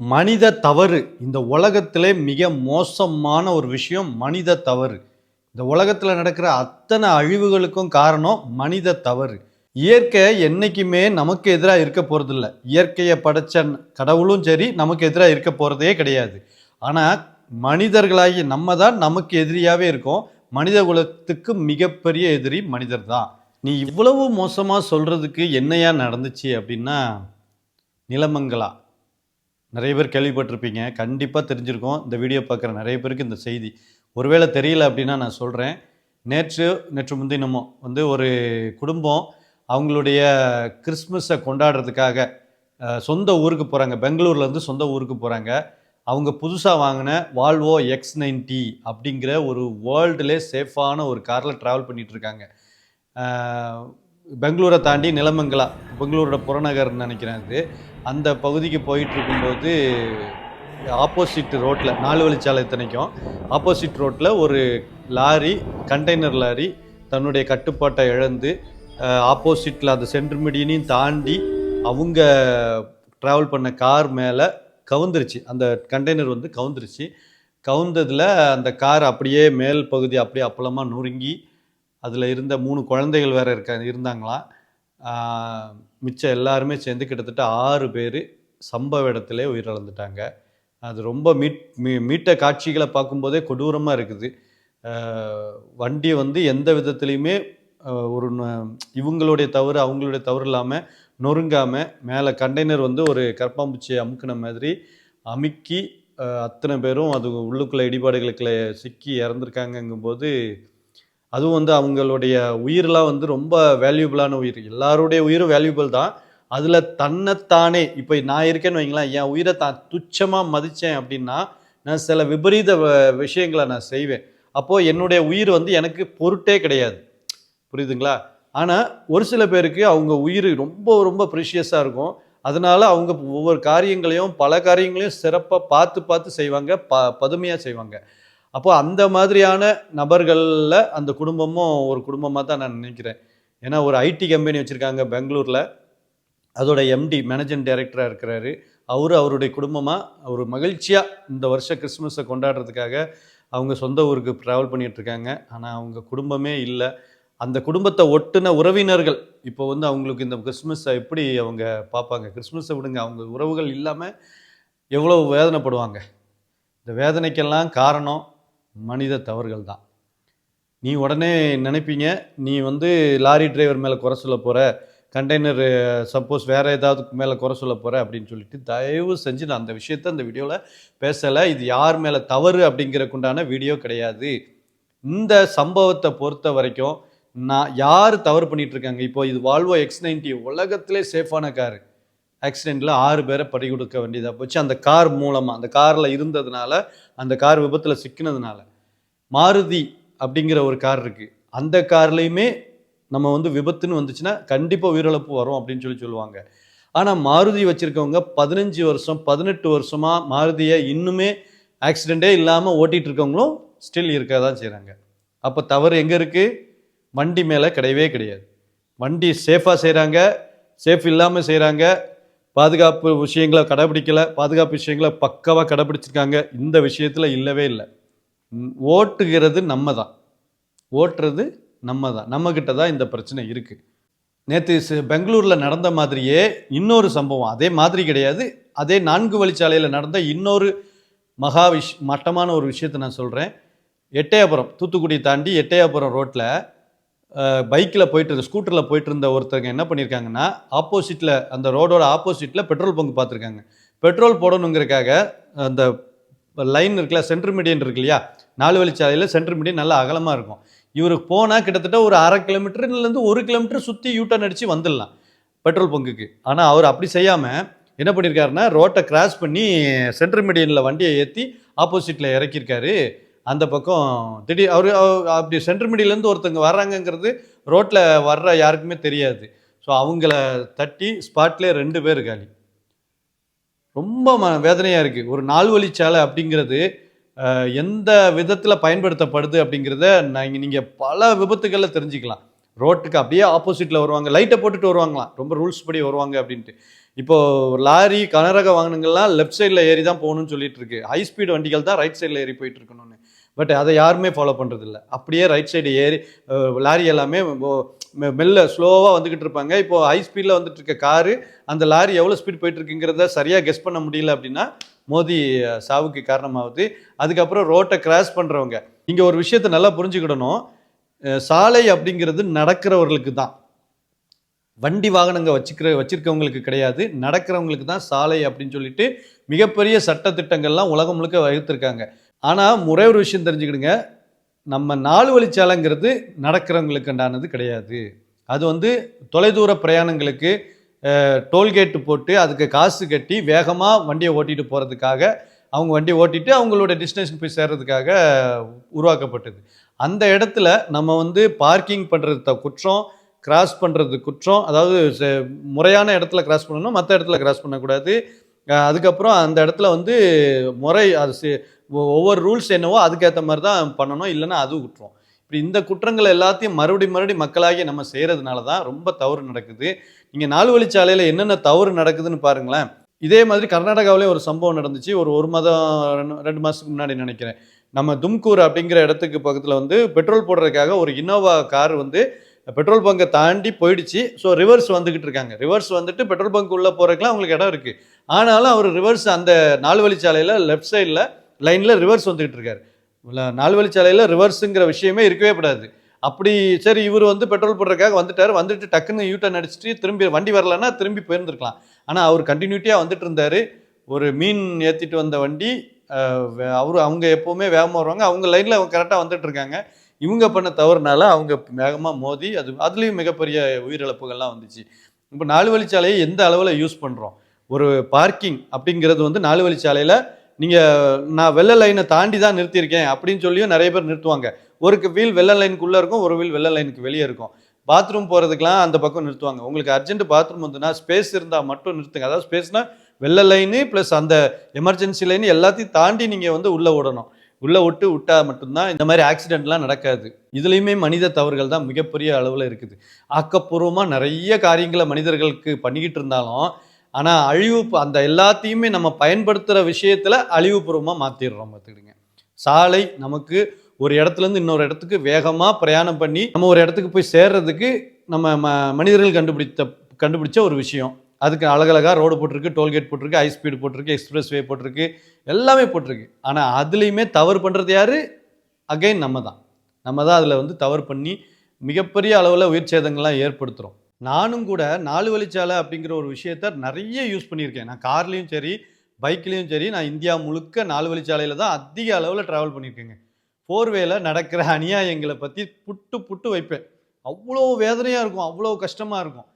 மனித தவறு. இந்த உலகத்திலே மிக மோசமான ஒரு விஷயம் மனித தவறு. இந்த உலகத்தில் நடக்கிற அத்தனை அழிவுகளுக்கும் காரணம் மனித தவறு. இயற்கை என்றைக்குமே நமக்கு எதிராக இருக்க போகிறதில்ல இயற்கையை படைச்ச கடவுளும் சரி நமக்கு எதிராக இருக்க போகிறதே கிடையாது. ஆனால் மனிதர்களாகி நம்ம தான் நமக்கு எதிரியாகவே இருக்கோம். மனித குலத்துக்கு மிகப்பெரிய எதிரி மனிதர் தான். நீ இவ்வளவு மோசமாக சொல்கிறதுக்கு என்னையா நடந்துச்சு அப்படின்னா நிலமங்களா? நிறைய பேர் கேள்விப்பட்டிருப்பீங்க. கண்டிப்பாக தெரிஞ்சிருக்கும். இந்த வீடியோ பார்க்குற நிறைய பேருக்கு இந்த செய்தி. ஒருவேளை தெரியல அப்படின்னா நான் சொல்கிறேன் நேற்று நேற்று முன்தினமும் வந்து ஒரு குடும்பம் அவங்களுடைய கிறிஸ்மஸை கொண்டாடுறதுக்காக சொந்த ஊருக்கு போகிறாங்க பெங்களூர்லேருந்து சொந்த ஊருக்கு போகிறாங்க அவங்க புதுசாக வாங்கின வால்வோ எக்ஸ் நைன்டி அப்படிங்கிற ஒரு வேர்ல்டுலே சேஃபான ஒரு காரில் ட்ராவல் பண்ணிகிட்ருக்காங்க பெங்களூரை தாண்டி நிலமங்கலா பெங்களூரோட புறநகர்னு நினைக்கிறேன் அது. அந்த பகுதிக்கு போயிட்டு இருக்கும்போது ஆப்போசிட் ரோட்டில் நாலு வழிச்சாலை இத்தனைக்கும். ஆப்போசிட் ரோட்டில் ஒரு லாரி கண்டெய்னர் லாரி தன்னுடைய கட்டுப்பாட்டை இழந்து ஆப்போசிட்டில் அந்த சென்ட்ருமிடியனையும் தாண்டி அவங்க ட்ராவல் பண்ண கார் மேலே கவுந்துருச்சு. அந்த கண்டெய்னர் வந்து கவுந்துருச்சு. கவுந்ததில் அந்த கார் அப்படியே மேல் பகுதி அப்படியே அப்பளமாக நொறுங்கி அதில் இருந்த மூணு குழந்தைகள் வேற இருக்க இருந்தாங்களாம் மிச்சம் எல்லாருமே சேர்ந்து கிட்டத்தட்ட ஆறு பேர் சம்பவ இடத்துல உயிரிழந்துட்டாங்க. அது ரொம்ப மீட் மீ மீட்ட காட்சிகளை பார்க்கும்போதே கொடூரமாக இருக்குது. வண்டி வந்து எந்த விதத்துலேயுமே ஒரு இவங்களுடைய தவறு அவங்களுடைய தவறு இல்லாமல் நொறுங்காமல் மேலே கண்டெய்னர் வந்து ஒரு கற்பாம்பூச்சியை அமுக்கின மாதிரி அமுக்கி அத்தனை பேரும் அது உள்ளுக்குள்ளே இடிபாடுகளுக்குள்ள சிக்கி இறந்துருக்காங்கங்கும்போது அதுவும் வந்து அவங்களுடைய உயிரெலாம் வந்து ரொம்ப வேல்யூபிளான உயிர். எல்லாருடைய உயிரும் வேல்யூபிள் தான். அதில் தன்னைத்தானே இப்போ நான் இருக்கேன்னு வைங்களேன் என் உயிரை தான் துச்சமாக மதித்தேன் அப்படின்னா நான் சில விபரீத வ- விஷயங்களை நான் செய்வேன். அப்போது என்னுடைய உயிர் வந்து எனக்கு பொருட்டே கிடையாது. புரியுதுங்களா? ஆனால் ஒரு சில பேருக்கு அவங்க உயிர் ரொம்ப ரொம்ப ப்ரிஷியஸாக இருக்கும். அதனால் அவங்க ஒவ்வொரு காரியங்களையும் பல காரியங்களையும் சிறப்பாக பார்த்து பார்த்து செய்வாங்க ப பதுமையாக செய்வாங்க. அப்போ அந்த மாதிரியான நபர்களில் அந்த குடும்பமும் ஒரு குடும்பமாக தான் நான் நினைக்கிறேன். ஏன்னா ஒரு ஐடி கம்பெனி வச்சுருக்காங்க பெங்களூரில். அதோட எம்டி மேனேஜிங் டைரக்டராக இருக்கிறாரு. அவர் அவருடைய குடும்பமாக ஒரு மகிழ்ச்சியாக இந்த வருஷம் கிறிஸ்மஸை கொண்டாடுறதுக்காக அவங்க சொந்த ஊருக்கு ட்ராவல் பண்ணிகிட்ருக்காங்க ஆனால் அவங்க குடும்பமே இல்லை. அந்த குடும்பத்தை ஒட்டுன உறவினர்கள் இப்போ வந்து அவங்களுக்கு இந்த கிறிஸ்மஸை எப்படி அவங்க பார்ப்பாங்க? கிறிஸ்மஸை விடுங்க அவங்க உறவுகள் இல்லாமல் எவ்வளோ வேதனைப்படுவாங்க? இந்த வேதனைக்கெல்லாம் காரணம் மனித தவறுகள் தான். நீ உடனே நினைப்பீங்க நீ வந்து லாரி டிரைவர் மேலே குறை சொல்ல போகிற கண்டெய்னர் சப்போஸ் வேறு ஏதாவது மேலே குறை சொல்ல போகிற அப்படின்னு சொல்லிட்டு தயவு செஞ்சு நான் அந்த விஷயத்த அந்த வீடியோவில் பேசலை. இது யார் மேலே தவறு அப்படிங்கிறக்குண்டான வீடியோ கிடையாது. இந்த சம்பவத்தை பொறுத்த வரைக்கும் நான் யார் தவறு பண்ணிகிட்ருக்காங்க இப்போ இது வால்வோ எக்ஸ் நைன்டி உலகத்திலே சேஃபான காரு ஆக்சிடெண்ட்டில் ஆறு பேரை பறி கொடுக்க வேண்டியதாக போச்சு. அந்த கார் மூலமாக அந்த காரில் இருந்ததுனால அந்த கார் விபத்தில் சிக்கினதுனால. மாருதி அப்படிங்கிற ஒரு கார் இருக்குது அந்த கார்லேயுமே நம்ம வந்து விபத்துன்னு வந்துச்சுன்னா கண்டிப்பாக உயிரிழப்பு வரும் அப்படின்னு சொல்லி சொல்லுவாங்க. ஆனால் மாருதி வச்சுருக்கவங்க பதினஞ்சு வருஷம் பதினெட்டு வருஷமாக மாருதியை இன்னுமே ஆக்சிடெண்ட்டே இல்லாமல் ஓட்டிகிட்டு இருக்கவங்களும் ஸ்டில் இருக்க தான் செய்கிறாங்க அப்போ தவறு எங்கே இருக்குது வண்டி மேலே கிடையவே கிடையாது. வண்டி சேஃபாக செய்கிறாங்க சேஃப் இல்லாமல் செய்கிறாங்க பாதுகாப்பு விஷயங்களை கடைபிடிக்கலை பாதுகாப்பு விஷயங்களை பக்காவாக கடைபிடிச்சிருக்காங்க. இந்த விஷயத்தில் இல்லவே இல்லை. ஓட்டுகிறது நம்ம தான் ஓட்டுறது நம்ம தான் நம்மக்கிட்ட தான் இந்த பிரச்சனை இருக்குது நேற்று பெங்களூரில் நடந்த மாதிரியே இன்னொரு சம்பவம். அதே மாதிரி கிடையாது. அதே நான்கு வழிச்சாலையில் நடந்த இன்னொரு மகா விஷ் மட்டமான ஒரு விஷயத்தை நான் சொல்கிறேன் எட்டயபுரம் தூத்துக்குடி தாண்டி எட்டயபுரம் ரோட்டில் பைக்கில் போயிட்டு இருந்த ஸ்கூட்டரில் போயிட்டு இருந்த ஒருத்தங்க என்ன பண்ணியிருக்காங்கன்னா ஆப்போசிட்டில் அந்த ரோடோட ஆப்போசிட்டில் பெட்ரோல் பங்க் பார்த்துருக்காங்க பெட்ரோல் போடணுங்கிறக்காக அந்த லைன் இருக்குல்ல சென்ட்ரு மீடியன் இருக்கு இல்லையா நாலு வழிச்சாலையில் சென்ட்ரு மீடியன் நல்லா அகலமாக இருக்கும். இவருக்கு போனால் கிட்டத்தட்ட ஒரு அரை கிலோமீட்டர்லேருந்து ஒரு கிலோமீட்டர் சுற்றி யூட்டர்ன் அடித்து வந்துடலாம் பெட்ரோல் பங்குக்கு. ஆனால் அவர் அப்படி செய்யாமல் என்ன பண்ணியிருக்காருன்னா ரோட்டை கிராஸ் பண்ணி சென்ட்ரு மீடியனில் வண்டியை ஏற்றி ஆப்போசிட்டில் இறக்கியிருக்காரு. அந்த பக்கம் திடீர் அவர் அப்படி சென்ட்ரு மீடியிலேருந்து ஒருத்தங்க வர்றாங்கங்கிறது ரோட்டில் வர்ற யாருக்குமே தெரியாது. ஸோ அவங்கள தட்டி ஸ்பாட்லேயே ரெண்டு பேர் காலி. ரொம்ப ம வேதனையாக இருக்குது ஒரு நால் வழிச்சாலை அப்படிங்கிறது எந்த விதத்தில் பயன்படுத்தப்படுது அப்படிங்கிறத நீங்கள் நீங்கள் பல விபத்துகளில் தெரிஞ்சுக்கலாம். ரோட்டுக்கு அப்படியே ஆப்போசிட்டில் வருவாங்க. லைட்டை போட்டுட்டு வருவாங்களாம். ரொம்ப ரூல்ஸ் படி வருவாங்க அப்படின்ட்டு. இப்போது லாரி கனரக வாகனங்கள்லாம் லெஃப்ட் சைடில் ஏறி தான் போகணும்னு சொல்லிட்டு இருக்கு. ஹை ஸ்பீட் வண்டிகள் தான் ரைட் சைடில் ஏறி போயிட்டு இருக்கணும்னு. பட் அதை யாருமே ஃபாலோ பண்ணுறதில்ல அப்படியே ரைட் சைடு ஏறி லாரி எல்லாமே மெ- மெல்ல ஸ்லோவாக வந்துக்கிட்டு இருப்பாங்க. இப்போ ஹை ஸ்பீடில் வந்துட்டு இருக்க காரு அந்த லாரி எவ்வளோ ஸ்பீட் போயிட்டு இருக்குங்கிறத சரியாக கெஸ் பண்ண முடியல அப்படின்னா மோதி சாவுக்கு காரணமாகுது அதுக்கப்புறம் ரோட்டை கிராஸ் பண்ணுறவங்க இங்கே ஒரு விஷயத்தை நல்லா புரிஞ்சுக்கிடணும். சாலை அப்படிங்கிறது நடக்கிறவர்களுக்கு தான். வண்டி வாகனங்கள் வச்சுக்கிற வச்சிருக்கவங்களுக்கு கிடையாது. நடக்கிறவங்களுக்கு தான் சாலை அப்படின்னு சொல்லிட்டு மிகப்பெரிய சட்ட திட்டங்கள்லாம் உலகம் முழுக்க வகுத்திருக்காங்க. ஆனால் முறை ஒரு விஷயம் தெரிஞ்சுக்கிடுங்க. நம்ம நாலு வழிச்சாலைங்கிறது நடக்கிறவங்களுக்குண்டானது கிடையாது. அது வந்து தொலைதூர பிரயாணங்களுக்கு டோல்கேட்டு போட்டு அதுக்கு காசு கட்டி வேகமாக வண்டியை ஓட்டிட்டு போகிறதுக்காக அவங்க வண்டியை ஓட்டிட்டு அவங்களோட டெஸ்டினேஷன் போய் சேர்றதுக்காக உருவாக்கப்பட்டது. அந்த இடத்துல நம்ம வந்து பார்க்கிங் பண்ணுறது குற்றம் கிராஸ் பண்ணுறது குற்றம் அதாவது முறையான இடத்துல கிராஸ் பண்ணணும் மற்ற இடத்துல கிராஸ் பண்ணக்கூடாது. அதுக்கப்புறம் அந்த இடத்துல வந்து முறை அது ஒவ்வொரு ரூல்ஸ் என்னவோ அதுக்கேற்ற மாதிரி தான் பண்ணணும் இல்லைன்னா அது குற்றம். இப்படி இந்த குற்றங்கள் எல்லாத்தையும் மறுபடி மறுபடி மக்களாகி நம்ம செய்கிறதுனால தான் ரொம்ப தவறு நடக்குது. நீங்கள் நாலு வழிச்சாலையில் என்னென்ன தவறு நடக்குதுன்னு பாருங்களேன். இதே மாதிரி கர்நாடகாவிலே ஒரு சம்பவம் நடந்துச்சு. ஒரு ஒரு மாதம் ரெண்டு ரெண்டு மாதத்துக்கு முன்னாடி நினைக்கிறேன். நம்ம தும்கூர் அப்படிங்கிற இடத்துக்கு பக்கத்தில் வந்து பெட்ரோல் போடுறதுக்காக ஒரு இன்னோவா கார் வந்து பெட்ரோல் பங்கை தாண்டி போயிடுச்சு. ஸோ ரிவர்ஸ் வந்துக்கிட்டு இருக்காங்க. ரிவர்ஸ் வந்துட்டு பெட்ரோல் பங்க் உள்ளே போகிறதுக்குலாம் அவங்களுக்கு இடம் இருக்குது ஆனாலும் அவர் ரிவர்ஸ் அந்த நாலு வழிச்சாலையில் லெஃப்ட் சைடில் லைனில் ரிவர்ஸ் வந்துக்கிட்டு இருக்காரு. இல்ல, நாலு வழிச்சாலையில் ரிவர்ஸுங்கிற விஷயமே இருக்கவே கூடாது. அப்படி சரி இவர் வந்து பெட்ரோல் போடுறதுக்காக வந்துட்டார். வந்துட்டு டக்குன்னு யூட்டன் அடிச்சுட்டு திரும்பி வண்டி வரலன்னா திரும்பி போயிருந்துருக்கலாம். ஆனால் அவர் கண்டினியூட்டியாக வந்துட்டு இருந்தார். ஒரு மீன் ஏற்றிட்டு வந்த வண்டி அவர் அவங்க எப்போவுமே வேகமாக வருவாங்க. அவங்க லைனில் அவங்க கரெக்டாக வந்துட்டு இருக்காங்க. இவங்க பண்ண தவறுனால அவங்க வேகமாக மோதி அது அதுலேயும் மிகப்பெரிய உயிரிழப்புகள்லாம் வந்துச்சு. இப்போ நாலு வழிச்சாலையை எந்த அளவில் யூஸ் பண்ணுறோம் ஒரு பார்க்கிங் அப்படிங்கிறது வந்து நாலு வழிச்சாலையில் நீங்கள் நான் வெள்ளை லைனை தாண்டி தான் நிறுத்தியிருக்கேன் அப்படின்னு சொல்லியும் நிறைய பேர் நிறுத்துவாங்க. ஒரு வீல் வெள்ளை லைனுக்குள்ளே இருக்கும் ஒரு வீல் வெள்ளை லைனுக்கு வெளியே இருக்கும். பாத்ரூம் போகிறதுக்கெலாம் அந்த பக்கம் நிறுத்துவாங்க. உங்களுக்கு அர்ஜென்ட் பாத்ரூம் வந்துன்னா ஸ்பேஸ் இருந்தால் மட்டும் நிறுத்துங்க. அதாவது ஸ்பேஸ்னால் வெள்ளை லைனு ப்ளஸ் அந்த எமர்ஜென்சி லைன் எல்லாத்தையும் தாண்டி நீங்கள் வந்து உள்ளே விடணும் உள்ளே விட்டு விட்டா மட்டும்தான் இந்த மாதிரி ஆக்சிடென்ட்லாம் நடக்காது. இதுலேயுமே மனித தவறுகள் தான் மிகப்பெரிய அளவில் இருக்குது. ஆக்கப்பூர்வமாக நிறைய காரியங்களை மனிதர்களுக்கு பண்ணிக்கிட்டு இருந்தாலும் ஆனால் அழிவு அந்த எல்லாத்தையுமே நம்ம பயன்படுத்துகிற விஷயத்தில் அழிவுபூர்வமாக மாற்றிடுறோம் பார்த்துக்கிடுங்க சாலை நமக்கு ஒரு இடத்துலேருந்து இன்னொரு இடத்துக்கு வேகமாக பிரயாணம் பண்ணி நம்ம ஒரு இடத்துக்கு போய் சேர்றதுக்கு நம்ம ம மனிதர்கள் கண்டுபிடித்த கண்டுபிடிச்ச ஒரு விஷயம். அதுக்கு அழகழகாக ரோடு போட்டிருக்கு டோல்கேட் போட்டிருக்கு ஹை ஸ்பீடு போட்டிருக்கு எக்ஸ்பிரஸ் வே போட்டிருக்கு எல்லாமே போட்டிருக்கு. ஆனால் அதுலேயுமே தவறு பண்ணுறது யார்? அகைன் நம்ம தான். நம்ம தான் அதில் வந்து தவறு பண்ணி மிகப்பெரிய அளவில் உயிர் சேதங்கள்லாம் ஏற்படுத்துகிறோம் நானும் கூட நாலு வழிச்சாலை அப்படிங்கிற ஒரு விஷயத்த நிறைய யூஸ் பண்ணியிருக்கேன். நான் கார்லேயும் சரி பைக்லேயும் சரி நான் இந்தியா முழுக்க நாலு வழிச்சாலையில் தான் அதிக அளவில் ட்ராவல் பண்ணியிருக்கேங்க. போர்வேல நடக்கிற அநியாயங்களை பற்றி புட்டு புட்டு வைப்பேன். அவ்வளோ வேதனையாக இருக்கும் அவ்வளோ கஷ்டமாக இருக்கும்.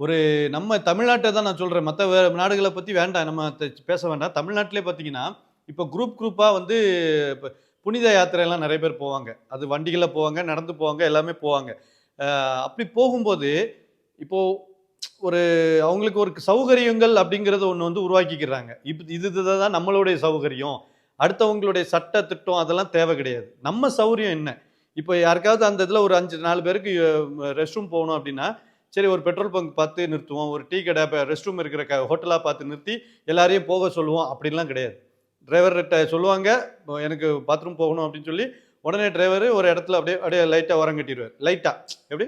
ஒரு நம்ம தமிழ்நாட்டை தான் நான் சொல்கிறேன் மற்ற வே நாடுகளை பற்றி வேண்டாம் நம்ம பேச வேண்டாம். தமிழ்நாட்டிலே பார்த்தீங்கன்னா இப்போ குரூப் குரூப்பாக வந்து இப்போ புனித யாத்திரையெல்லாம் நிறைய பேர் போவாங்க. அது வண்டிகளில் போவாங்க நடந்து போவாங்க எல்லாமே போவாங்க. அப்படி போகும்போது இப்போ ஒரு அவங்களுக்கு ஒரு சௌகரியங்கள் அப்படிங்கிறத ஒன்று வந்து உருவாக்கிக்கிறாங்க. இப்போ இது இதுதான் நம்மளுடைய சௌகரியம். அடுத்தவங்களுடைய சட்ட திட்டம் அதெல்லாம் தேவை கிடையாது. நம்ம சௌகரியம் என்ன? இப்போ யாருக்காவது அந்த இதில் ஒரு அஞ்சு நாலு பேருக்கு ரெஸ்ட் ரூம் போகணும் அப்படின்னா சரி ஒரு பெட்ரோல் பங்க் பார்த்து நிறுத்துவோம். ஒரு டீ கடை ரெஸ்ட் ரூம் இருக்கிற க ஹோட்டலாக பார்த்து நிறுத்தி எல்லாரையும் போக சொல்லுவோம். அப்படின்லாம் கிடையாது. டிரைவர்கிட்ட சொல்லுவாங்க எனக்கு பாத்ரூம் போகணும் அப்படின்னு சொல்லி உடனே டிரைவர் ஒரு இடத்துல அப்படியே அப்படியே லைட்டாக உரம் கட்டிடுவார். லைட்டாக எப்படி?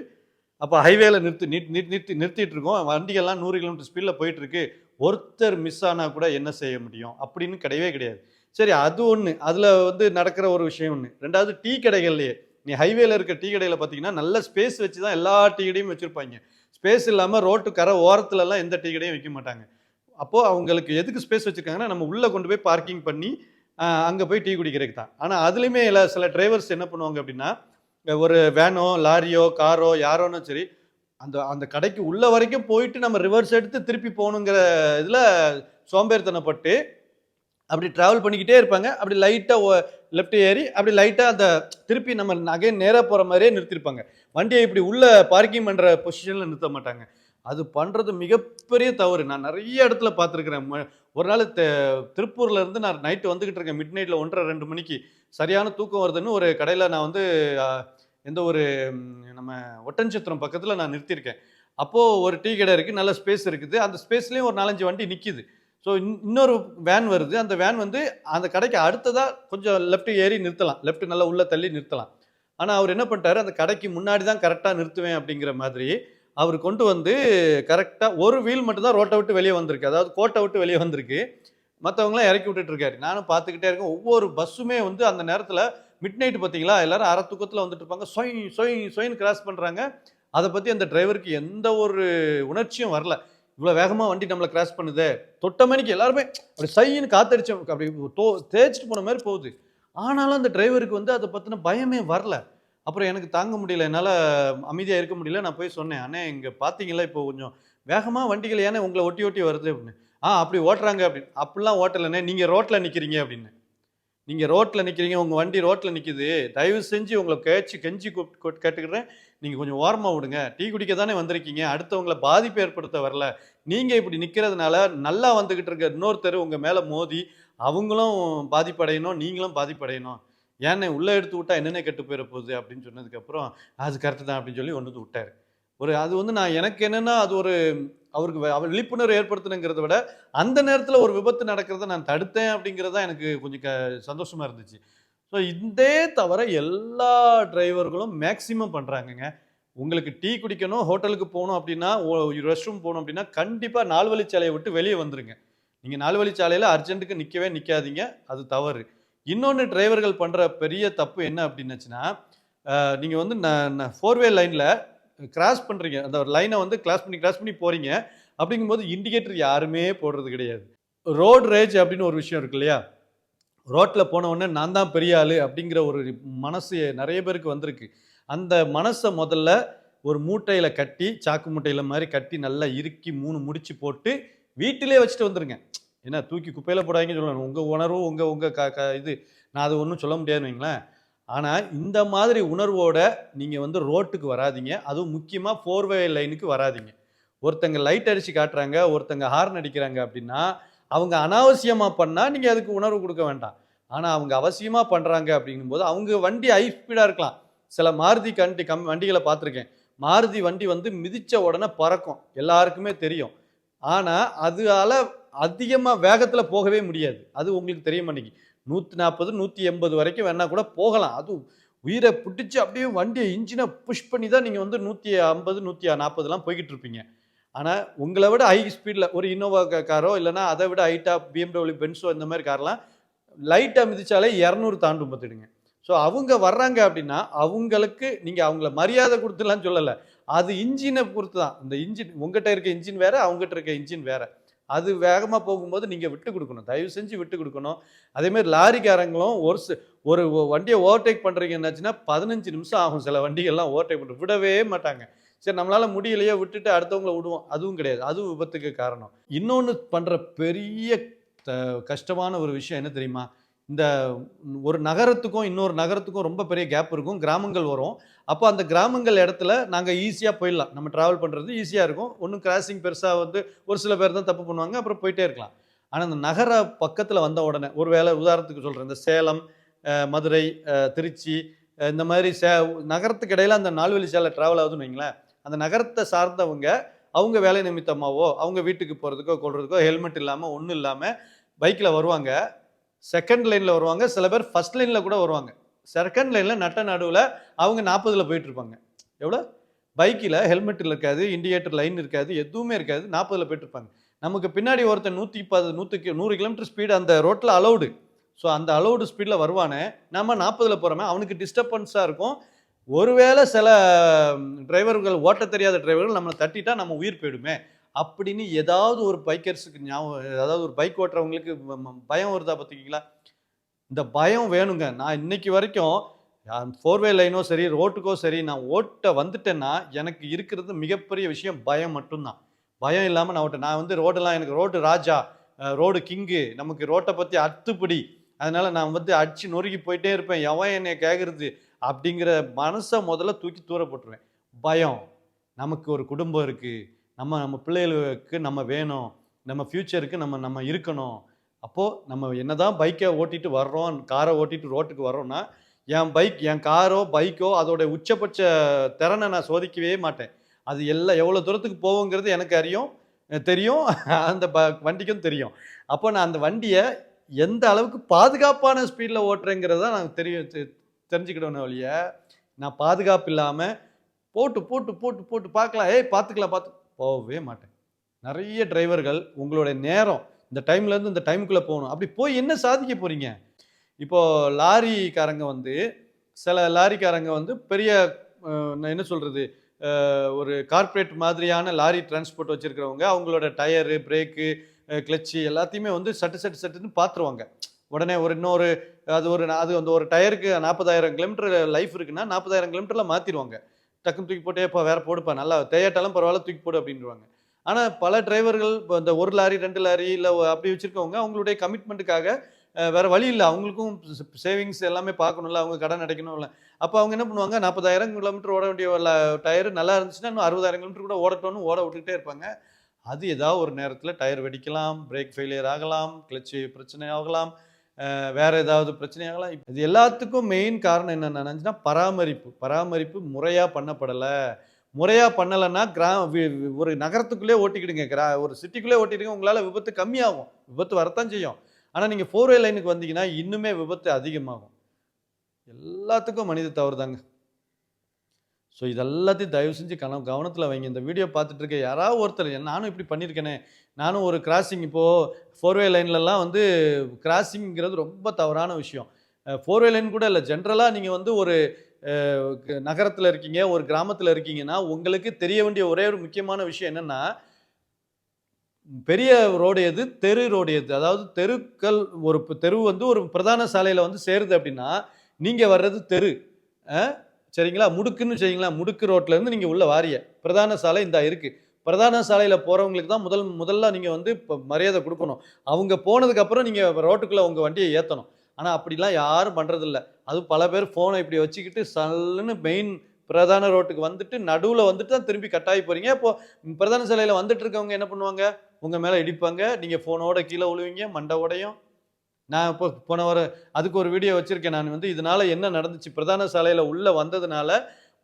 அப்போ ஹைவேல நிறுத்தி நிறுத்தி நிறுத்தி நிறுத்திட்டு இருக்கோம். வண்டிகள்லாம் நூறு கிலோமீட்டர் ஸ்பீடில் போயிட்டு இருக்கு. ஒருத்தர் மிஸ் ஆனால் கூட என்ன செய்ய முடியும்? அப்படின்னு கிடையவே கிடையாது. சரி அது ஒன்று அதில் வந்து நடக்கிற ஒரு விஷயம் ஒன்று ரெண்டாவது டீ கடைகள்லையே. நீ ஹைவேல இருக்க டீ கடையில் பார்த்தீங்கன்னா நல்ல ஸ்பேஸ் வச்சு தான் எல்லா டீ கடையும் வச்சுருப்பாங்க. ஸ்பேஸ் இல்லாமல் ரோட்டு கரை ஓரத்துலலாம் எந்த டீ கடையும் வைக்க மாட்டாங்க. அப்போது அவங்களுக்கு எதுக்கு ஸ்பேஸ் வச்சுருக்காங்கன்னா நம்ம உள்ளே கொண்டு போய் பார்க்கிங் பண்ணி அங்கே போய் டீ குடிக்கிறதுக்கு தான். ஆனால் அதுலேயுமே இல்லை சில டிரைவர்ஸ் என்ன பண்ணுவாங்க அப்படின்னா ஒரு வேனோ லாரியோ காரோ யாரோன்னு சரி அந்த அந்த கடைக்கு உள்ள வரைக்கும் போயிட்டு நம்ம ரிவர்ஸ் எடுத்து திருப்பி போகணுங்கிற இதில் சோம்பேறித்தனப்பட்டு அப்படி ட்ராவல் பண்ணிக்கிட்டே இருப்பாங்க. அப்படி லைட்டாக லெஃப்ட் ஏறி அப்படி லைட்டாக அந்த திருப்பி நம்ம நகை நேராக போகிற மாதிரியே நிறுத்திருப்பாங்க. வண்டியை இப்படி உள்ள பார்க்கிங் பண்ணுற பொசிஷனில் நிறுத்த மாட்டாங்க. அது பண்ணுறது மிகப்பெரிய தவறு. நான் நிறைய இடத்துல பார்த்துருக்குறேன். ஒரு நாள் திருப்பூர்லேருந்து நான் நைட்டு வந்துக்கிட்டு இருக்கேன். மிட் நைட்டில் ஒன்றரை ரெண்டு மணிக்கு. சரியான தூக்கம் வருதுன்னு ஒரு கடையில் நான் வந்து எந்த ஒரு நம்ம ஒட்டன்சத்திரம் பக்கத்தில் நான் நிறுத்தியிருக்கேன். அப்போது ஒரு டீ கடை இருக்குது நல்ல ஸ்பேஸ் இருக்குது. அந்த ஸ்பேஸ்லேயும் ஒரு நாலஞ்சு வண்டி நிற்கிது ஸோ இன்னொரு வேன் வருது. அந்த வேன் வந்து அந்த கடைக்கு அடுத்ததாக கொஞ்சம் லெஃப்ட் ஏறி நிறுத்தலாம். லெஃப்ட் நல்லா உள்ளே தள்ளி நிறுத்தலாம். ஆனால் அவர் என்ன பண்ணிட்டாரு? அந்த கடைக்கு முன்னாடி தான் கரெக்டாக நிறுத்துவேன் அப்படிங்கிற மாதிரி அவர் கொண்டு வந்து கரெக்டாக ஒரு வீல் மட்டும்தான் ரோட்டை விட்டு வெளியே வந்திருக்கு. அதாவது கோட்டை விட்டு வெளியே வந்திருக்கு. மற்றவங்களாம் இறக்கி விட்டுட்டு இருக்காரு. நானும் பார்த்துக்கிட்டே இருக்கேன். ஒவ்வொரு பஸ்ஸுமே வந்து அந்த நேரத்தில் மிட் நைட்டு பார்த்தீங்களா? எல்லாரும் அரை தூக்கத்தில் வந்துட்டு இருப்பாங்க. சொய் சொய் சொயின்னு கிராஸ் பண்ணுறாங்க அதை பற்றி அந்த டிரைவருக்கு எந்த ஒரு உணர்ச்சியும் வரல. இவ்வளோ வேகமாக வண்டி நம்மளை கிராஸ் பண்ணுதே. தொட்ட மணிக்கு எல்லாருமே அப்படி சைன்னு காத்தடிச்சு அப்படி தோ தேய்ச்சிட்டு போன மாதிரி போகுது. ஆனாலும் அந்த டிரைவருக்கு வந்து அதை பற்றின பயமே வரல. அப்புறம் எனக்கு தாங்க முடியல. என்னால் அமைதியாக இருக்க முடியல. நான் போய் சொன்னேன் அண்ணே இங்கே பார்த்தீங்களா? இப்போ கொஞ்சம் வேகமாக வண்டிகள் ஏன்னா உங்களை ஒட்டி ஒட்டி வருது? அப்படின்னு. ஆ அப்படி ஓட்டுறாங்க அப்படின்னு. அப்படிலாம் ஓட்டலைண்ணே. நீங்கள் ரோட்டில் நிற்கிறீங்க அப்படின்னு. நீங்கள் ரோட்டில் நிற்கிறீங்க உங்கள் வண்டி ரோட்டில் நிற்கிது தயவு செஞ்சு உங்களை கேச்சு கெஞ்சி கூப்பிட்டு கேட்டுக்கிறேன். நீங்கள் கொஞ்சம் ஓரமாக விடுங்க. டீ குடிக்க தானே வந்திருக்கீங்க. அடுத்தவங்களை பாதிப்பு ஏற்படுத்த வரல. நீங்கள் இப்படி நிற்கிறதுனால நல்லா வந்துக்கிட்டு இருக்க இன்னொருத்தர் உங்கள் மேலே மோதி அவங்களும் பாதிப்படையணும் நீங்களும் பாதிப்படையணும். ஏன்னே உள்ளே எடுத்து விட்டா என்னென்ன கெட்டு போயிட போகுது அப்படின்னு சொன்னதுக்கப்புறம் அது கரெக்டு தான் அப்படின்னு சொல்லி ஒன்று வந்து விட்டார். ஒரு அது வந்து நான் எனக்கு என்னென்னா அது ஒரு அவருக்கு அவர் விழிப்புணர்வு ஏற்படுத்தணுங்கிறத விட அந்த நேரத்தில் ஒரு விபத்து நடக்கிறத நான் தடுத்தேன் அப்படிங்கிறது தான் எனக்கு கொஞ்சம் க சந்தோஷமாக இருந்துச்சு. ஸோ இதே தவிர எல்லா டிரைவர்களும் மேக்சிமம் பண்ணுறாங்கங்க உங்களுக்கு டீ குடிக்கணும் ஹோட்டலுக்கு போகணும் அப்படின்னா ரெஸ்ட் ரூம் போகணும் அப்படின்னா கண்டிப்பாக நாலு வழிச்சாலையை விட்டு வெளியே வந்துருங்க. நீங்கள் நாலு வழிச்சாலையில் அர்ஜென்ட்டுக்கு நிற்கவே நிற்காதீங்க அது தவறு. இன்னொன்று டிரைவர்கள் பண்ணுற பெரிய தப்பு என்ன அப்படின்னுச்சுன்னா நீங்கள் வந்து ஃபோர்வே லைனில் கிராஸ் பண்ணுறீங்க அந்த லைனை வந்து கிராஸ் பண்ணி கிராஸ் பண்ணி போகிறீங்க அப்படிங்கும்போது இண்டிகேட்டர் யாருமே போடுறது கிடையாது. ரோட் ரேஜ் அப்படின்னு ஒரு விஷயம் இருக்கு இல்லையா? ரோட்டில் போன உடனே நான் தான் பெரிய ஆள் அப்படிங்கிற ஒரு மனசு நிறைய பேருக்கு வந்திருக்கு. அந்த மனசை முதல்ல ஒரு மூட்டையில் கட்டி சாக்கு மூட்டையில் மாதிரி கட்டி நல்லா இறுக்கி மூணு முடிச்சு போட்டு வீட்டிலே வச்சுட்டு வந்துடுங்க ஏன்னா தூக்கி குப்பையில் போடாதீங்கன்னு சொல்லணும் உங்கள் உணர்வு உங்கள் உங்கள் க க இது. நான் அது ஒன்றும் சொல்ல முடியாதுன்னு வைங்களேன். ஆனால் இந்த மாதிரி உணர்வோட நீங்கள் வந்து ரோட்டுக்கு வராதீங்க. அதுவும் முக்கியமாக ஃபோர்வே லைனுக்கு வராதீங்க. ஒருத்தங்க லைட் அடித்து காட்டுறாங்க ஒருத்தங்க ஹார்ன் அடிக்கிறாங்க அப்படின்னா அவங்க அனாவசியமாக பண்ணால் நீங்கள் அதுக்கு உணர்வு கொடுக்க வேண்டாம். ஆனால் அவங்க அவசியமாக பண்ணுறாங்க அப்படிங்கும்போது அவங்க வண்டி ஹை ஸ்பீடாக இருக்கலாம். சில மாருதி கண்டி கம் வண்டிகளை பார்த்துருக்கேன். மாருதி வண்டி வந்து மிதித்த உடனே பறக்கும். எல்லாருக்குமே தெரியும். ஆனால் அதால் அதிகமாக வேகத்தில் போகவே முடியாது. அது உங்களுக்கு தெரிய மாட்டேங்குது. நூற்றி நாற்பது நூற்றி எண்பது வரைக்கும் வேணால் கூட போகலாம். அதுவும் உயிரை பிடிச்சி அப்படியே வண்டியை இன்ஜினை புஷ் பண்ணி தான் நீங்கள் வந்து நூற்றி ஐம்பது நூற்றி நாற்பதுலாம் போய்கிட்டு இருப்பீங்க. ஆனால் உங்களை விட ஹை ஸ்பீடில் ஒரு இன்னோவா காரோ இல்லைனா அதை விட ஹைட்டாக பிஎம்டபிள்யூ பென்ஸோ இந்த மாதிரி கார்லாம் லைட்டாக மிதிச்சாலே இரநூறு தாண்டும் பார்த்துடுங்க. ஸோ அவங்க வர்றாங்க அப்படின்னா அவங்களுக்கு நீங்கள் அவங்கள மரியாதை கொடுத்துலாம் சொல்லலை. அது இன்ஜினை பொறுத்து தான் இந்த இன்ஜின் உங்கள்கிட்ட இருக்க இன்ஜின் வேறு அவங்ககிட்ட இருக்க இன்ஜின் வேறு. அது வேகமாக போகும்போது நீங்கள் விட்டு கொடுக்கணும். தயவு செஞ்சு விட்டு கொடுக்கணும். அதேமாதிரி லாரிக்காரங்களும் ஒரு ஒரு வண்டியை ஓவர்டேக் பண்ணுறீங்க என்னாச்சுன்னா பதினஞ்சு நிமிஷம் ஆகும் சில வண்டிகள்லாம் ஓவர்டேக் பண்ணுற விடவே மாட்டாங்க. சரி நம்மளால் முடியலையோ விட்டுட்டு அடுத்தவங்கள விடுவோம். அதுவும் கிடையாது. அதுவும் விபத்துக்கு காரணம். இன்னொன்று பண்ணுற பெரிய த- கஷ்டமான ஒரு விஷயம் என்ன தெரியுமா? இந்த ஒரு நகரத்துக்கும் இன்னொரு நகரத்துக்கும் ரொம்ப பெரிய கேப் இருக்கும். கிராமங்கள் வரும். அப்போ அந்த கிராமங்கள் இடத்துல நாங்கள் ஈஸியாக போயிடலாம். நம்ம ட்ராவல் பண்ணுறது ஈஸியாக இருக்கும். ஒன்றும் கிராசிங் பெருசாக வந்து ஒரு சில பேர் தான் தப்பு பண்ணுவாங்க. அப்புறம் போயிட்டே இருக்கலாம். ஆனால் அந்த நகர பக்கத்தில் வந்த உடனே ஒரு வேளை உதாரணத்துக்கு சொல்கிறேன் இந்த சேலம் மதுரை திருச்சி இந்த மாதிரி சே நகரத்துக்கு இடையில அந்த நால்வழி சேலை ட்ராவல் ஆகுதுன்னு வைங்களேன். அந்த நகரத்தை சார்ந்தவங்க அவங்க வேலை நிமித்தமாவோ அவங்க வீட்டுக்கு போகிறதுக்கோ கொள்றதுக்கோ ஹெல்மெட் இல்லாமல் ஒன்றும் இல்லாமல் பைக்கில் வருவாங்க. செகண்ட் லைனில் வருவாங்க. சில பேர் ஃபர்ஸ்ட் லைனில் கூட வருவாங்க. செகண்ட் லைனில் நட்ட நடுவில் அவங்க நாற்பதில் போயிட்டுருப்பாங்க. எவ்வளோ பைக்கில் ஹெல்மெட் இருக்காது இண்டிகேட்டர் லைன் இருக்காது எதுவுமே இருக்காது நாற்பதில் போயிட்டுருப்பாங்க. நமக்கு பின்னாடி ஒருத்தன் நூற்றி பத்து நூற்றுக்கு நூறு கிலோமீட்டர் ஸ்பீடு அந்த ரோட்டில் அலௌடு ஸோ அந்த அலௌடு ஸ்பீடில் வருவானே நம்ம நாற்பதில் போகிறோமே அவனுக்கு டிஸ்டர்பன்ஸாக இருக்கும். ஒருவேளை சில டிரைவர்கள் ஓட்ட தெரியாத டிரைவர்கள் நம்மளை தட்டிட்டா நம்ம உயிர் போயிடுமே. அப்படின்னு ஏதாவது ஒரு பைக்கர்ஸுக்கு ஞாபகம் அதாவது ஒரு பைக் ஓட்டுறவங்களுக்கு பயம் வருதா பார்த்துக்கிங்களா இந்த பயம் வேணுங்க. நான் இன்னைக்கு வரைக்கும் ஃபோர்வே லைனோ சரி ரோட்டுக்கோ சரி நான் ஓட்ட வந்துட்டேன்னா எனக்கு இருக்கிறது மிகப்பெரிய விஷயம் பயம் மட்டும்தான். பயம் இல்லாமல் நான் ஓட்ட நான் வந்து ரோடெல்லாம் எனக்கு ரோடு ராஜா ரோடு கிங்கு நமக்கு ரோட்டை பற்றி அத்துப்படி அதனால் நான் வந்து அடித்து நொறுக்கி போயிட்டே இருப்பேன். எவன் என்னை கேட்குறது அப்படிங்கிற மனசை முதல்ல தூக்கி தூர போட்டுருவேன். பயம். நமக்கு ஒரு குடும்பம் இருக்குது நம்ம நம்ம பிள்ளைகளுக்கு நம்ம வேணும். நம்ம ஃப்யூச்சருக்கு நம்ம நம்ம இருக்கணும். அப்போது நம்ம என்ன தான் பைக்கை ஓட்டிட்டு வர்றோம் காரை ஓட்டிட்டு ரோட்டுக்கு வர்றோம்னா என் பைக் என் காரோ பைக்கோ அதோட உச்சபட்ச திறனை நான் சோதிக்கவே மாட்டேன். அது எல்லாம் எவ்வளோ தூரத்துக்கு போகுங்கிறது எனக்கு அறியும் தெரியும் அந்த ப வண்டிக்கும் தெரியும். அப்போ நான் அந்த வண்டியை எந்த அளவுக்கு பாதுகாப்பான ஸ்பீடில் ஓட்டுறேங்கிறத நான் தெரியும் தெ- தெரிஞ்சுக்கிடணும் ஒழிய நான் பாதுகாப்பு இல்லாமல் போட்டு போட்டு போட்டு போட்டு பார்க்கலாம். ஏய் பார்த்துக்கலாம் பார்த்து போகவே மாட்டேன். நிறைய டிரைவர்கள் உங்களுடைய நேரம் இந்த டைம்லேருந்து இந்த டைமுக்குள்ளே போகணும். அப்படி போய் என்ன சாதிக்க போகிறீங்க இப்போது லாரிக்காரங்க வந்து சில லாரிக்காரங்க வந்து பெரிய என்ன சொல்கிறது ஒரு கார்ப்பரேட் மாதிரியான லாரி டிரான்ஸ்போர்ட் வச்சுருக்கிறவங்க அவங்களோட டயரு பிரேக்கு கிளச்சு எல்லாத்தையுமே வந்து சட்டு சட்டு சட்டுன்னு பார்த்துருவாங்க உடனே ஒரு இன்னொரு அது ஒரு அது அந்த ஒரு டயருக்கு நாற்பதாயிரம் கிலோமீட்டர் லைஃப் இருக்குன்னா நாற்பதாயிரம் கிலோமீட்டரில் மாற்றிடுவாங்க டக்குன்னு தூக்கி போட்டே இப்போ வேறு போடுப்பா நல்லா தேயாட்டாலும் பரவாயில்ல தூக்கி போடு அப்படின்வாங்க ஆனால் பல டிரைவர்கள் இப்போ இந்த ஒரு லாரி ரெண்டு லாரி இல்லை அப்படி வச்சுருக்கவங்க அவங்களுடைய கமிட்மெண்ட்டுக்காக வேறு வழி இல்லை. அவங்களுக்கும் சேவிங்ஸ் எல்லாமே பார்க்கணும்ல அவங்க கடன் அடைக்கணும்ல. அப்போ அவங்க என்ன பண்ணுவாங்க நாற்பதாயிரம் கிலோமீட்டர் ஓட வேண்டிய டயர் நல்லா இருந்துச்சுன்னா இன்னும் அறுபதாயிரம் கிலோமீட்டர் கூட ஓடட்டும்னு ஓட விட்டுக்கிட்டே இருப்பாங்க. அது ஏதாவது ஒரு நேரத்தில் டயர் வெடிக்கலாம் பிரேக் ஃபெயிலியர் ஆகலாம் கிளச்சு பிரச்சனை ஆகலாம் வேறு ஏதாவது பிரச்சனை ஆகலாம். இது எல்லாத்துக்கும் மெயின் காரணம் என்னென்னா பராமரிப்பு. பராமரிப்பு முறையாக பண்ணப்படலை. முறையாக பண்ணலைன்னா கிரா வி- ஒரு நகரத்துக்குள்ளே ஓட்டிக்கிடுங்க. கிரா ஒரு சிட்டிக்குள்ளே ஓட்டிக்கிடுங்க உங்களால் விபத்து கம்மியாகும். விபத்து வரத்தான் செய்யும். ஆனால் நீங்கள் ஃபோர் வே லைனுக்கு வந்தீங்கன்னா இன்னுமே விபத்து அதிகமாகும். எல்லாத்துக்கும் மனித தவறு தாங்க ஸோ இதெல்லாத்தையும் தயவு செஞ்சு கன கவனத்தில் வைங்க. இந்த வீடியோ பார்த்துட்டு இருக்க யாராவது ஒருத்தர் நானும் இப்படி பண்ணியிருக்கேனே. நானும் ஒரு கிராசிங் இப்போது ஃபோர்வே லைன்லலாம் வந்து கிராசிங்கிறது ரொம்ப தவறான விஷயம். ஃபோர்வே லைன் கூட இல்லை. ஜென்ரலாக நீங்கள் வந்து ஒரு நகரத்தில் இருக்கீங்க ஒரு கிராமத்தில் இருக்கீங்கன்னா உங்களுக்கு தெரிய வேண்டிய ஒரே ஒரு முக்கியமான விஷயம் என்னென்னா பெரிய ரோடு எது? தெரு ரோடு எது? அதாவது தெருக்கள் ஒரு தெரு வந்து ஒரு பிரதான சாலையில் வந்து சேருது அப்படின்னா நீங்கள் வர்றது தெரு. சரிங்களா? முடுக்குன்னு சரிங்களா முடுக்கு ரோட்லேருந்து நீங்கள் உள்ள வாரிய. பிரதான சாலை இந்த இருக்குது பிரதான சாலையில் போகிறவங்களுக்கு தான் முதல் முதல்ல நீங்கள் வந்து இப்போ மரியாதை கொடுக்கணும். அவங்க போனதுக்கப்புறம் நீங்கள் ரோட்டுக்குள்ளே உங்கள் வண்டியை ஏற்றணும் ஆனால் அப்படிலாம் யாரும் பண்ணுறதில்ல அதுவும் பல பேர் ஃபோனை இப்படி வச்சுக்கிட்டு சல்லுன்னு மெயின் பிரதான ரோட்டுக்கு வந்துட்டு நடுவில் வந்துட்டு தான் திரும்பி கட்டாயி போகிறீங்க இப்போது பிரதான சிலையில் வந்துட்டு இருக்கவங்க என்ன பண்ணுவாங்க? உங்கள் மேலே இடிப்பாங்க. நீங்கள் ஃபோனோட கீழே விழுவீங்க மண்டை உடையும். நான் இப்போ போன வாரம் அதுக்கு ஒரு வீடியோ வச்சுருக்கேன் நான் வந்து. இதனால என்ன நடந்துச்சு? பிரதான சாலையில் உள்ளே வந்ததுனால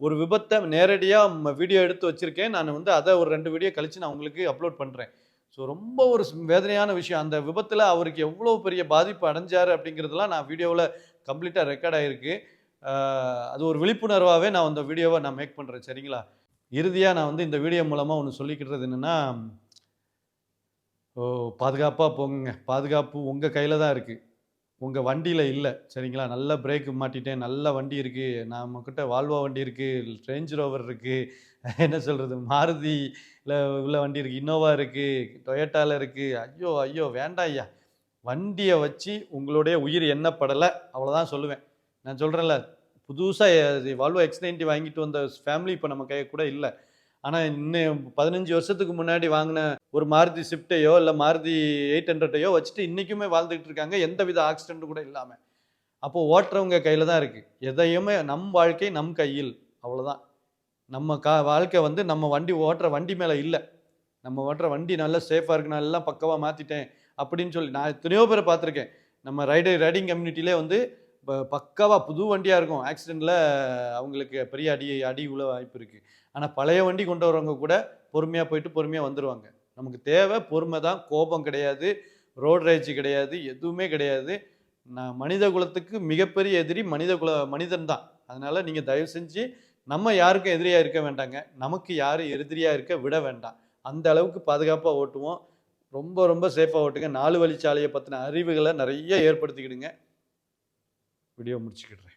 ஒரு விபத்தை நேரடியாக வீடியோ எடுத்து வச்சுருக்கேன். நான் வந்து அதை ஒரு ரெண்டு வீடியோ கழித்து நான் உங்களுக்கு அப்லோட் பண்ணுறேன் ஸோ ரொம்ப ஒரு வேதனையான விஷயம். அந்த விபத்தில் அவருக்கு எவ்வளோ பெரிய பாதிப்பு அடைஞ்சார் அப்படிங்கிறதுலாம் நான் வீடியோவில் கம்ப்ளீட்டாக ரெக்கார்ட் ஆகிருக்கு அது ஒரு விழிப்புணர்வாகவே நான் அந்த வீடியோவை நான் மேக் பண்ணுறேன் சரிங்களா? இறுதியாக நான் வந்து இந்த வீடியோ மூலமாக ஒன்று சொல்லிக்கிட்டது என்னென்னா ஓ பாதுகாப்பாக போங்க பாதுகாப்பு உங்கள் கையில் தான் இருக்குது உங்கள் வண்டியில் இல்லை. சரிங்களா? நல்ல பிரேக் மாட்டிட்டேன். நல்ல வண்டி இருக்குது நம்மக்கிட்ட வால்வா வண்டி இருக்குது ரேஞ்ச் ரோவர் இருக்குது என்ன சொல்கிறது மாருதி இல்லை உள்ள வண்டி இருக்குது இன்னோவா இருக்குது டொயட்டாவில் இருக்குது ஐயோ ஐயோ வேண்டாம் ஐயா. வண்டியை வச்சு உங்களுடைய உயிர் எண்ணப்படலை. அவ்வளோதான் சொல்லுவேன். நான் சொல்கிறேன்ல புதுசாக வால்வோ எக்ஸ் நைன்ட்டி வாங்கிட்டு வந்த ஃபேமிலி இப்போ நம்ம கை கூட இல்லை. ஆனால் இன்னும் பதினஞ்சு வருஷத்துக்கு முன்னாடி வாங்கின ஒரு மாருதி ஸ்விஃப்ட்டையோ இல்லை மாருதி எயிட் ஹண்ட்ரட்டையோ வச்சுட்டு இன்றைக்குமே வாழ்ந்துகிட்டு இருக்காங்க. எந்த வித ஆக்சிடென்ட்டும் கூட இல்லாமல் அப்போது ஓட்டுறவங்க கையில் தான் இருக்குது எதையுமே நம் வாழ்க்கை நம் கையில். அவ்வளோதான் நம்ம கா வாழ்க்கை வந்து நம்ம வண்டி ஓட்டுற வண்டி மேலே இல்லை. நம்ம ஓட்டுற வண்டி நல்லா சேஃபாக இருக்கு. நல்லா பக்கவாக மாற்றிட்டேன் அப்படின்னு சொல்லி நான் எத்தனையோ பேரை பார்த்துருக்கேன். நம்ம ரைடு ரைடிங் கம்யூனிட்டிலே வந்து இப்போ பக்காவாக புது வண்டியாக இருக்கும். ஆக்சிடெண்ட்டில் அவங்களுக்கு பெரிய அடி அடி உள்ள வாய்ப்பு இருக்குது ஆனால் பழைய வண்டி கொண்டு வரவங்க கூட பொறுமையாக போயிட்டு பொறுமையாக வந்துடுவாங்க நமக்கு தேவை பொறுமை தான் கோபம் கிடையாது ரோட் ரேஜ் கிடையாது எதுவுமே கிடையாது. நான் மனித குலத்துக்கு மிகப்பெரிய எதிரி மனித குல மனிதன் தான். அதனால் நீங்கள் தயவு செஞ்சு நம்ம யாருக்கும் எதிரியாக இருக்க வேண்டாங்க. நமக்கு யாரும் எதிரியாக இருக்க விட வேண்டாம். அந்த அளவுக்கு பாதுகாப்பாக ஓட்டுவோம். ரொம்ப ரொம்ப சேஃபாக ஓட்டுங்க. நாலு வழிச்சாலையை பற்றின அறிவுகளை நிறைய ஏற்படுத்திக்கிடுங்க. வீடியோ முடிச்சுக்கிடுறேன்.